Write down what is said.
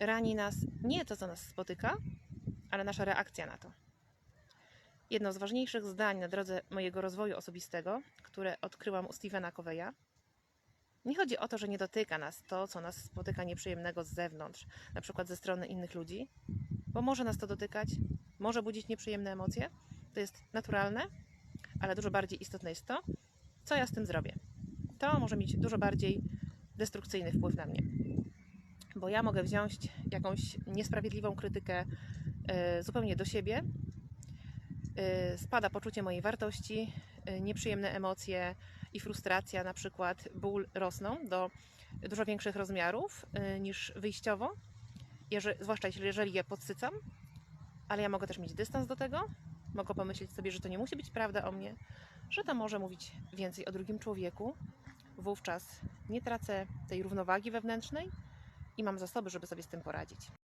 Rani nas nie to, co nas spotyka, ale nasza reakcja na to. Jedno z ważniejszych zdań na drodze mojego rozwoju osobistego, które odkryłam u Stevena Coveya, nie chodzi o to, że nie dotyka nas to, co nas spotyka nieprzyjemnego z zewnątrz, na przykład ze strony innych ludzi, bo może nas to dotykać, może budzić nieprzyjemne emocje. To jest naturalne, ale dużo bardziej istotne jest to, co ja z tym zrobię. To może mieć dużo bardziej destrukcyjny wpływ na mnie. Bo ja mogę wziąć jakąś niesprawiedliwą krytykę y, zupełnie do siebie, y, spada poczucie mojej wartości, y, nieprzyjemne emocje i frustracja, na przykład ból rosną do dużo większych rozmiarów niż wyjściowo, jeżeli, zwłaszcza jeżeli je podsycam, ale ja mogę też mieć dystans do tego, mogę pomyśleć sobie, że to nie musi być prawda o mnie, że to może mówić więcej o drugim człowieku. Wówczas nie tracę tej równowagi wewnętrznej i mam zasoby, żeby sobie z tym poradzić.